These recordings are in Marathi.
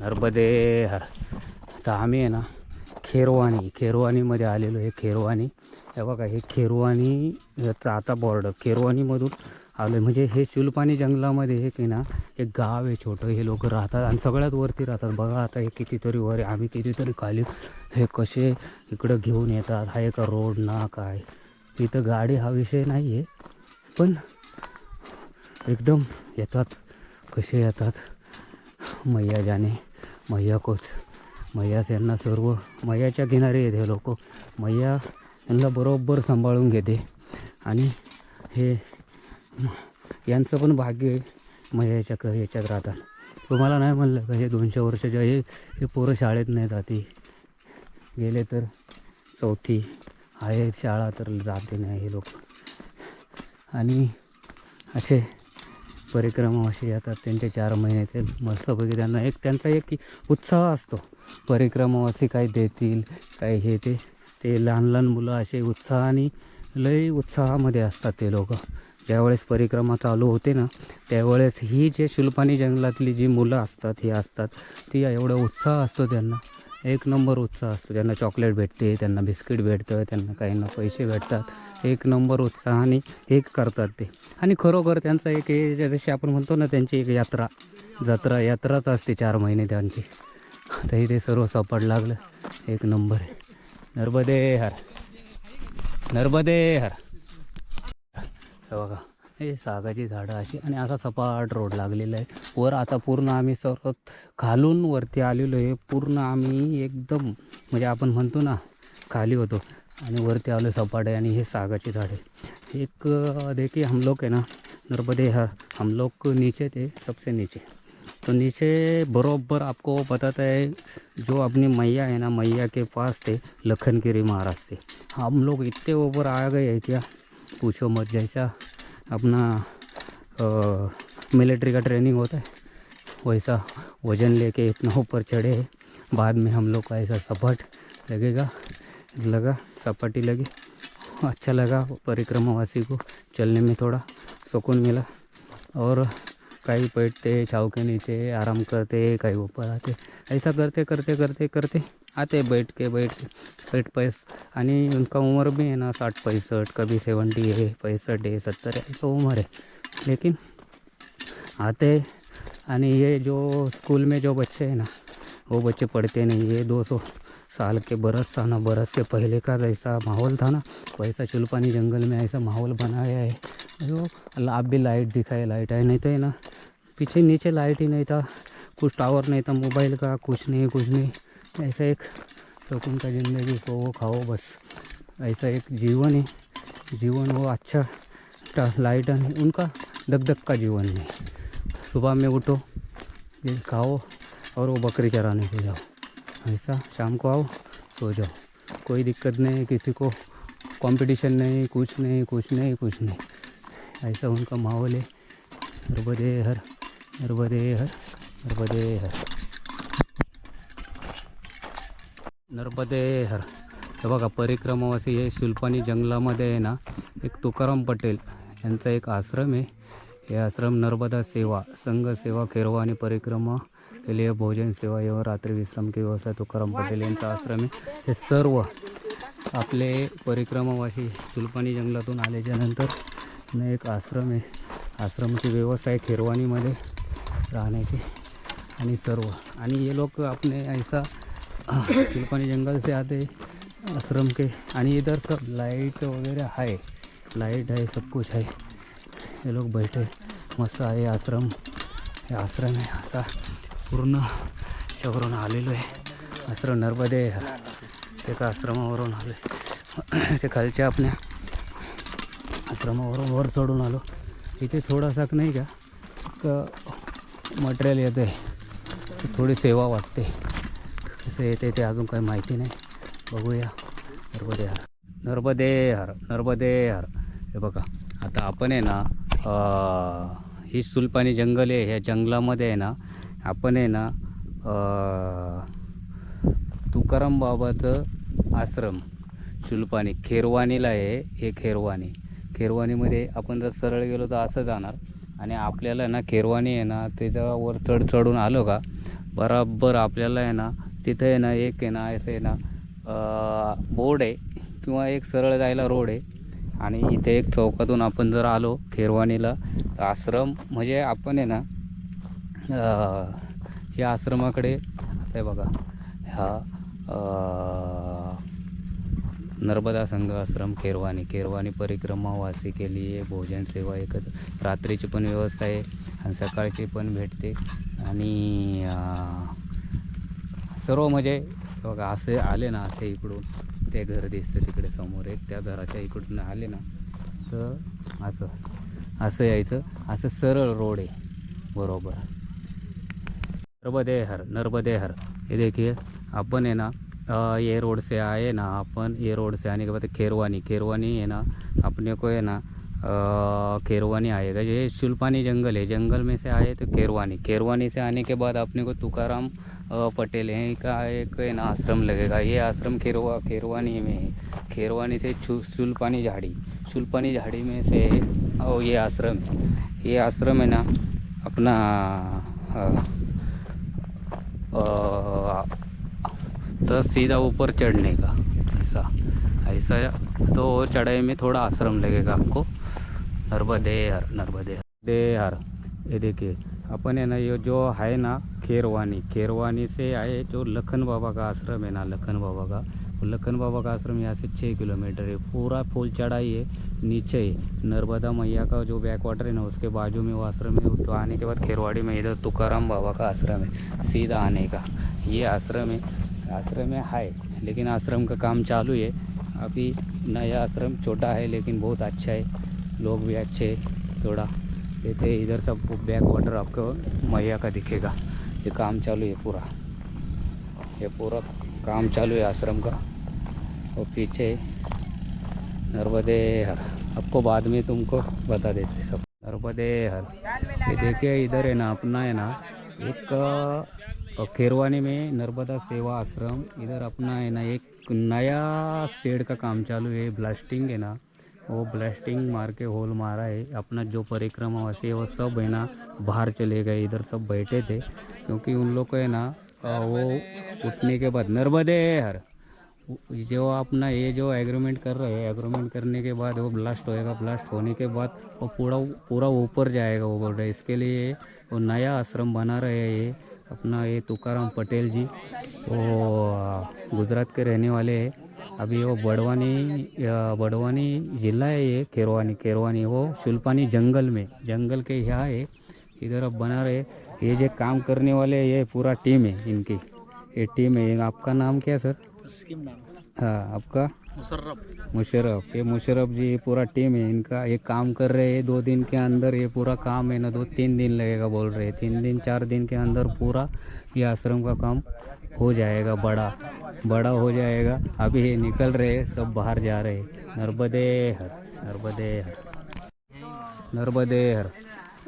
नर्मदे हर आता आम्ही आहे ना खेरवाणी खेरवाणीमध्ये आलेलो आहे खेरवाणी. हे बघा हे खेरवाणी याचा आता बॉर्डर खेरवाणीमधून आलो आहे म्हणजे हे शुलपाणी जंगलामध्ये हे की ना एक गाव आहे छोटं. हे लोक राहतात आणि सगळ्यात वरती राहतात. बघा आता हे कितीतरी वर आहे. आम्ही कितीतरी खाली हे कसे इकडं घेऊन येतात. हा एका रोड ना काय. तिथं गाडी हा विषय नाही आहे पण एकदम येतात. कसे येतात? मैया जाणे मैया कोच. मैयाच यांना सर्व मैयाच्या किनारी येते लोक. मैया यांना बरोबर सांभाळून घेते. आणि हे यांचं पण भाग्य आहे मैयाच्या क याच्यात राहतात तुम्हाला नाही म्हणलं का हे दोनशे वर्षाच्या हे हे पोरं शाळेत नाही जाते. गेले तर चौथी. आहे शाळा तर जाते नाही हे लोक. आणि असे परिक्रमा अशी येतात त्यांचे चार महिने ते मस्तपैकी त्यांना एक त्यांचा एक उत्साह असतो. परिक्रमावासी काय देतील काय हे ते ते लहान लहान मुलं असे उत्साहाने लय उत्साहामध्ये असतात ते लोक. ज्यावेळेस परिक्रमा चालू होते ना त्यावेळेस ही जे शुल्पानी जंगलातली जी मुलं असतात ही असतात ती एवढा उत्साह असतो त्यांना. एक नंबर उत्साह असतो. त्यांना चॉकलेट भेटते त्यांना बिस्किट भेटतं त्यांना काहींना पैसे भेटतात. एक नंबर उत्साहाने एक करतात ते. आणि खरोखर त्यांचा एक हे जसे आपण म्हणतो ना त्यांची एक यात्रा जत्रा यात्राच असते चार महिने त्यांची. तरी ते सर्व सपाट लागलं. एक नंबर आहे. नर्मदे हर. नर्मदे हर. हे बघा हे सागाची झाडं अशी आणि असा सपाट रोड लागलेला आहे. वर आता पूर्ण आम्ही सर्व खालून वरती आलेलो आहे. पूर्ण आम्ही एकदम म्हणजे आपण म्हणतो ना खाली होतो. वरती आलो सपाट आणि हे सागाची झाडे. एक देखिए हम लोग है ना, नर्मदे हम लोग नीचे थे सबसे नीचे. तो नीचे बरोबर आपको बताता है, जो अपनी मैया है ना, मैया के पास थे, लखनगिरी महाराज से. हम लोग इतने ऊपर आ गए हैं क्या? पूछो मत, जैसा अपना मिलिट्री का ट्रेनिंग होता है, वैसा वज़न लेके इतना ऊपर चढ़े बाद में हम लोग का ऐसा सपाट लगेगा, लगा. सपाटी लगी। अच्छा लगा परिक्रमावासी को। चलने में थोड़ा सुकून मिला। और कई बैठते, छाव के नीचे, आराम करते कई ऊपर आते। ऐसा करते करते करते करते आते बैठ के बैठ के साठ पैस। आणि उनका उम्र भी है ना, साठ पैंसठ, कभी सेवेंटी है, पैंसठ है, सत्तर है, ऐसा उम्र है। लेकिन आते आणि ये जो स्कूल में जो बच्चे हैं ना वो बच्चे पढ़ते नहीं ये दो सौ साल के बरस था ना, बरस के पहले का जैसा माहौल था ना वैसा चुलपानी जंगल में ऐसा माहौल बनाया है। जो आप भी लाइट दिखाए लाइट है नहीं तो है ना। पीछे नीचे लाइट ही नहीं था, कुछ टावर नहीं था मोबाइल का कुछ नहीं कुछ नहीं। ऐसा एक सुकून का ज़िंदगी सो खाओ बस। ऐसा एक जीवन है। जीवन वो अच्छा लाइट है उनका दग दग का जीवन है। सुबह में उठो खाओ। और वो बकरी चराने को हो जाओ। ऐसा शाम को आओ सो जाओ। कोई दिक्कत नहीं किसी को कंपटीशन नहीं कुछ नहीं कुछ नहीं कुछ नहीं। ऐसा उनका माहौल है। नर्मदे हर नर्मदे हर नर्मदे हर नर्मदे हर हे बघा परिक्रमावासी हे शिल्पानी जंगलामध्ये आहे ना एक तुकाराम पटेल. यांचा एक आश्रम आहे. हे आश्रम नर्मदा सेवा संघ सेवा खेरवा आणि परिक्रमा के लिए भोजन सेवा एवं रात्री विश्राम की व्यवस्था तुकाराम पटेल यांचा आश्रम आहे. हे सर्व आपले परिक्रमावासी शुल्पानी जंगलातून आल्याच्यानंतर न एक आश्रम आहे. आश्रमाची व्यवस्था आहे खेरवानीमध्ये राहण्याची. आणि सर्व. आणि ये लोग अपने ऐसा शुल्पानी जंगल से आते आश्रम के. आणि इधर सब लाइट वगैरह है लाइट है सब कुछ है ये लोग बैठे. मस्त आहे आश्रम. हे आश्रम आहे आता. पूर्ण शहरून आलेलो आहे. आश्रम नर्मदे एका आश्रमावरून आलो आहे ते खालच्या आपल्या आश्रमावरून वर चढून आलो. इथे थोडासा नाही का मटेरियल मटेरियल आहे थोडी सेवा वाटते. कसं येते ते अजून काही माहिती नाही. बघूया. नर्मदे हर. नर्मदे हर. नर्मदे हर. हे बघा. आता आपण आहे ना ही सुलपानी जंगल आहे. ह्या जंगलामध्ये आहे ना आपण आहे ना तुकाराम बाबाचं आश्रम शुल्पानी खेरवानीला आहे हे खेरवाणी. खेरवानीमध्ये आपण जर सरळ गेलो तर असं जाणार. आणि आपल्याला ना खेरवानी आहे ना त्याच्यावर चढ चढून आलो का बराबर आपल्याला आहे ना तिथं आहे ना एक आहे ना असं आहे ना बोर्ड आहे किंवा एक सरळ जायला रोड आहे. आणि इथे एक चौकातून आपण जर आलो खेरवाणीला तर आश्रम म्हणजे आपण आहे ना या आश्रमाकडे ते बघा ह्या नर्मदा संघ आश्रम केरवानी केरवानी परिक्रमा वासी के लिए भोजन सेवा एकत्र रात्रीची पण व्यवस्था आहे आणि सकाळची पण भेटते. आणि सर्व म्हणजे बघा असे आले ना असे इकडून ते घर दिसतं तिकडे समोर एक त्या घराच्या इकडून आले ना तर असं असं यायचं. असं सरळ रोड आहे बरोबर. नर्मदे हर नर्मदे हर ये देखिए अपन है ना ये रोड से आए ना अपन ये रोड से आने के बाद खेरवानी खेरवानी है ना अपने को है ना खेरवानी आएगा। ये शुल्पानी जंगल है जंगल में से आए तो खेरवानी खेरवानी से आने के बाद अपने को तुकाराम पटेल हैं का एक है ना आश्रम लगेगा। ये आश्रम खेरवा खेरवानी में है। खेरवानी से शुल्पानी झाड़ी। शुल्पानी झाड़ी में से ओ, ये आश्रम ये आश्रम है ना अपना तो सीधा ऊपर चढ़ने का ऐसा ऐसा तो चढ़ाई में थोड़ा आश्रम लगेगा आपको नर्मदे हर नर्मदे हर दे हर ये देखिए अपन है ना ये जो है ना खेरवानी खेरवानी से आए जो लखन बाबा का आश्रम है ना लखन बाबा का लखन बाबा का आश्रम यहाँ से छः किलोमीटर है। पूरा फुल चढ़ाई है, नीचे है। नर्मदा मैया का जो बैक वाटर है ना, उसके बाजू में वो आश्रम है। तो आने के बाद खेरवाड़ी में इधर तुकाराम बाबा का आश्रम है, सीधा आने का। ये आश्रम है, आश्रम में है लेकिन आश्रम का काम चालू है। अभी नया आश्रम छोटा है, लेकिन बहुत अच्छा है। लोग भी अच्छे हैं, थोड़ा। देते इधर सब बैक वाटर आपको मैया का दिखेगा। ये काम चालू है पूरा। ये पूरा काम चालू है आश्रम का. और पीछे नर्मदे हर. आपको बाद में तुमको बता देते सब. नर्मदे हर. ये देखिए, इधर है ना, अपना है ना, एक खेरवानी में नर्मदा सेवा आश्रम, इधर अपना है ना, एक नया शेड का काम चालू है ब्लास्टिंग है ना. वो ब्लास्टिंग मार के होल मारा है. अपना जो परिक्रमा वैसे वो सब है ना, बाहर चले गए, इधर सब बैठे थे. क्योंकि उन लोग को है ना वो उठने के बाद नर्मदे हर। जो अपना ये जो एग्रीमेंट कर रहे हैं एग्रीमेंट करने के बाद वो ब्लास्ट होएगा ब्लास्ट होने के बाद वो पूरा पूरा ऊपर जाएगा वो बोल रहे हैं। इसके लिए वो नया आश्रम बना रहे हैं ये अपना ये तुकाराम पटेल जी। वो गुजरात के रहने वाले हैं। अभी वो बड़वानी बड़वानी जिला है ये केरवानी केरवानी वो शुल्पानी जंगल में जंगल के यहाँ है इधर अब बना रहे ये जो काम करने वाले ये पूरा टीम है इनकी। ये टीम है। आपका नाम क्या है सर नाम हाँ। आपका? मुशर्रफ। मुशरफ ये मुशर्रफ जी ये पूरा टीम है इनका। ये काम कर रहे हैं दो दिन के अंदर। ये पूरा काम है ना दो तीन दिन लगेगा बोल रहे हैं। तीन दिन चार दिन के अंदर पूरा ये आश्रम का काम हो जाएगा बड़ा। बड़ा हो जाएगा। अभी ये निकल रहे हैं सब बाहर जा रहे हैं। नर्मदे हर नर्मदे हर नर्मदे हर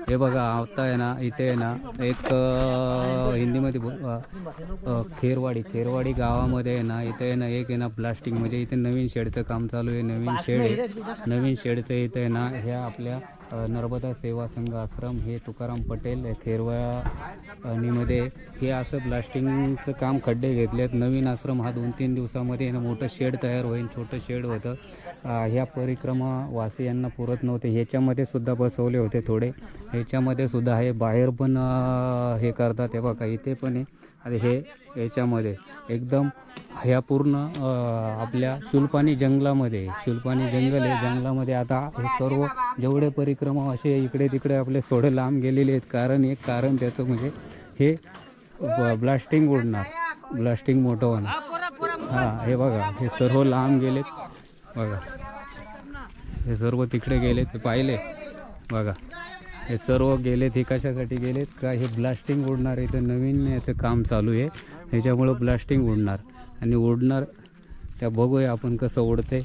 हे बघा आता आहे ना इथे आहे ना एक हिंदीमध्ये खेरवाडी खेरवाडी गावामध्ये आहे ना इथे आहे ना एक आहे ना प्लास्टिक म्हणजे इथे नवीन शेडचं काम चालू आहे नवीन शेड आहे. नवीन शेडचं इथे आहे ना ह्या आपल्या नर्मदा सेवा संघ आश्रम हे तुकाराम पटेल खेरवाणीमध्ये हे असं ब्लास्टिंगचं काम खड्डे घेतलेत. नवीन आश्रम हा दोन तीन दिवसामध्ये मोठं शेड तयार होईल छोटं शेड होतं. ह्या परिक्रमा वासियांना पुरत नव्हते. ह्याच्यामध्ये सुद्धा बसवले होते थोडे. ह्याच्यामध्ये सुद्धा हे बाहेर पण हे करतात. हे बघा इथे पण आहे आणि हे याच्यामध्ये एकदम ह्या पूर्ण आपल्या सुलपानी जंगलामध्ये. सुलपानी जंगल आहे. जंगलामध्ये आता हे सर्व जेवढे परिक्रमा असे इकडे तिकडे आपले सोडे लांब गेलेले आहेत. कारण एक कारण त्याचं म्हणजे हे ब- ब्लास्टिंग उडणार. ब्लास्टिंग मोठं होणार. हां हे बघा हे सर्व लांब गेलेत. बघा. हे सर्व तिकडे गेलेत. ते पाहिले. बघा. हे सर्व गेलेत हे कशासाठी गेलेत? का हे ब्लास्टिंग उडणार आहे? तर नवीन याचं काम चालू आहे. ह्याच्यामुळं ब्लास्टिंग उडणार आणि उडणार त्या बघूया आपण कसं उडते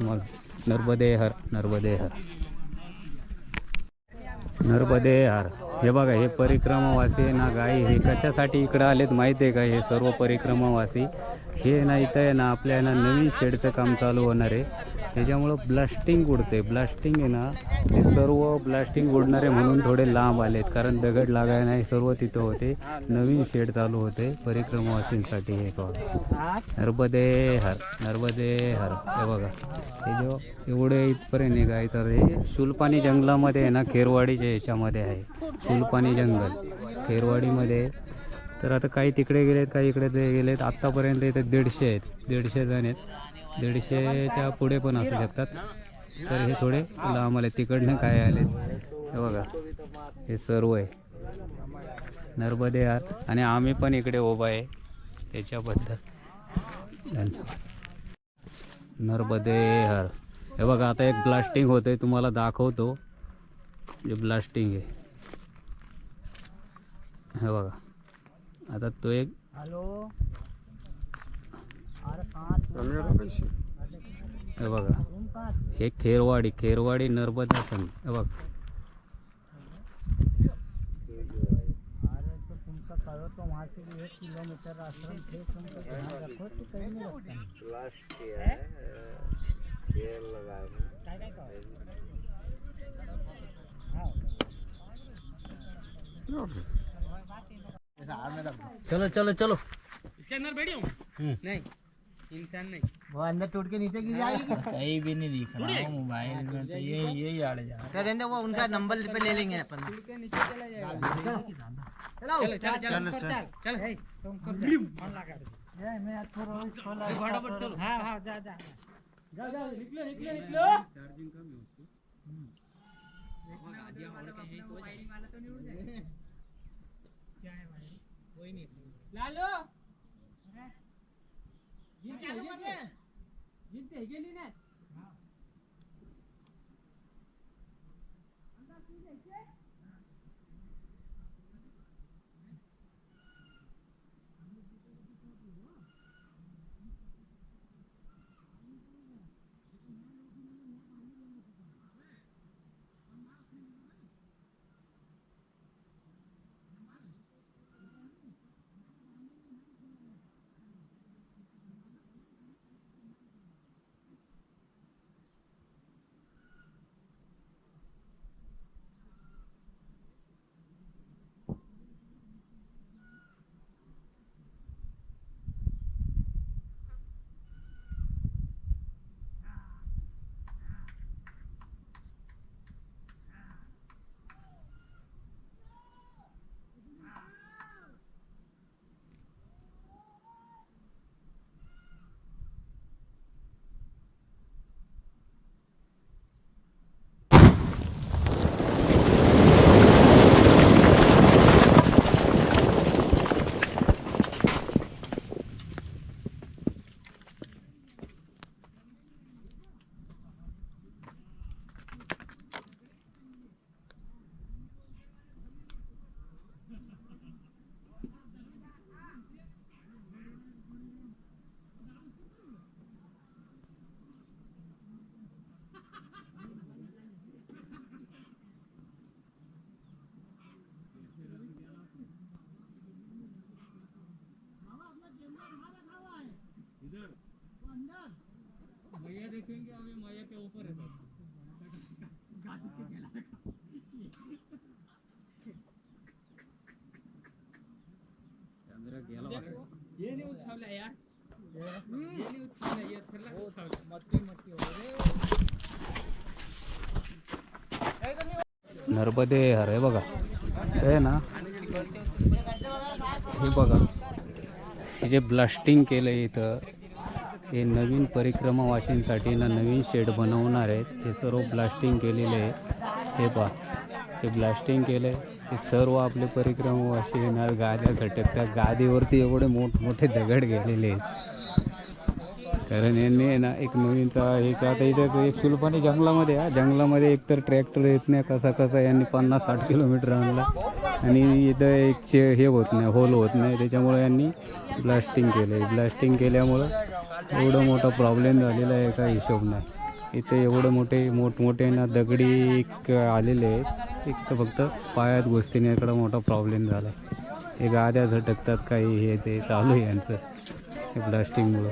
मग नर्मदे हर नर्मदे हर नर्मदे हर हे बघा हे परिक्रमावासी ना गाई? हे कशासाठी इकडं आलेत माहिती आहे का? हे सर्व परिक्रमावासी. हे ना इथं आहे ना आपल्या ना नवीन शेडचं काम चालू होणार आहे. त्याच्यामुळं ब्लास्टिंग उडते. ब्लास्टिंग आहे ना ते सर्व ब्लास्टिंग उडणारे म्हणून थोडे लांब आलेत. कारण दगड लागाय नाही सर्व तिथं होते. नवीन शेड चालू होते. परिक्रमावासींसाठी हे कॉल नर्मदे हर नर्मदे हर. हे बघा. हे जो एवढे इथपर्यंत निघायचं हे शुलपाणी जंगलामध्ये आहे ना खेरवाडीच्या ह्याच्यामध्ये आहे. शुलपाणी जंगल. खेरवाडीमध्ये तर आता काही तिकडे गेलेत काही इकडे ते गेलेत. आत्तापर्यंत इथे दीडशे आहेत. दीडशे जण आहेत. दीडशेच्या पुढे पण असू शकतात. तर हे थोडे लांब आले तिकडनं काय आले हे बघा. हे सर्व आहे. नर्मदे आर आणि आम्ही पण इकडे उभा आहे. त्याच्याबद्दल. धन्यवाद. नर्मदे हर. हे बघा आता एक ब्लास्टिंग होते तुम्हाला दाखवतो. जे ब्लास्टिंग आहे. हे बघा. आता तो एक हॅलो. हे बघा. हे खेरवाडी खेरवाडी नर्मदा संघ. हे बघा. किलोमीटर चलो चलो चलो। इसके अंदर बैठी हूँ? नहीं इंसान नहीं। वो अंदर टूट के नीचे गिर जाएगी कहीं भी नहीं दिख रहा मोबाइल में तो ये आड़ जा देंगे वो उनका नंबर पे ले लेंगे अपन। चलो चल चल। चल चल चल चल है तुम कर जा। फ़ोन लगा दे। ये मैं थोड़ा इसको ला- फटाफट चल। हाँ हाँ जा जा। जा जा निकलो निकलो निकलो। लालो गिनते है गिनते गिनते है गेली ना भैया देखेंगे अभी मैया के ऊपर है सब ये नहीं उछावला यार ये नहीं उछावला ये फिरला. उछावला मट्टी मट्टी हो रे नर्मदे हर हे बघा. हे ना हे बघा. हे जे ब्लास्टिंग केलं आहे इथं हे नवीन परिक्रमा वाशींसाठी ना नवीन शेड बनवणार आहेत. हे सर्व ब्लास्टिंग केलेले आहे हे पहा हे ब्लास्टिंग केलं. आहे हे सर्व आपले परिक्रमावासी येणार गाद्यासाठी त्या गादीवरती एवढे मोठमोठे दगड गेलेले आहेत. कारण यांनी आहे ना एक नवीनचा एक आता इथे एक सुलपाने जंगलामध्ये हा जंगलामध्ये एकतर ट्रॅक्टर येत नाही कसा कसा यांनी पन्नास साठ किलोमीटर आणला. आणि इथं एक हे होत नाही होल होत नाही. त्याच्यामुळे यांनी ब्लास्टिंग केलं आहे ब्लास्टिंग केल्यामुळं एवढं मोठा प्रॉब्लेम झालेला आहे का हिशोब नाही इथे एवढं मोठे मोठमोठे ना दगडी एक आलेले आहेत. एक तर फक्त पायात गोष्टीने इकडं मोठा प्रॉब्लेम झाला आहे हे गाद्या झटकतात काही हे ते चालू आहे यांचं. हे ब्लास्टिंगमुळं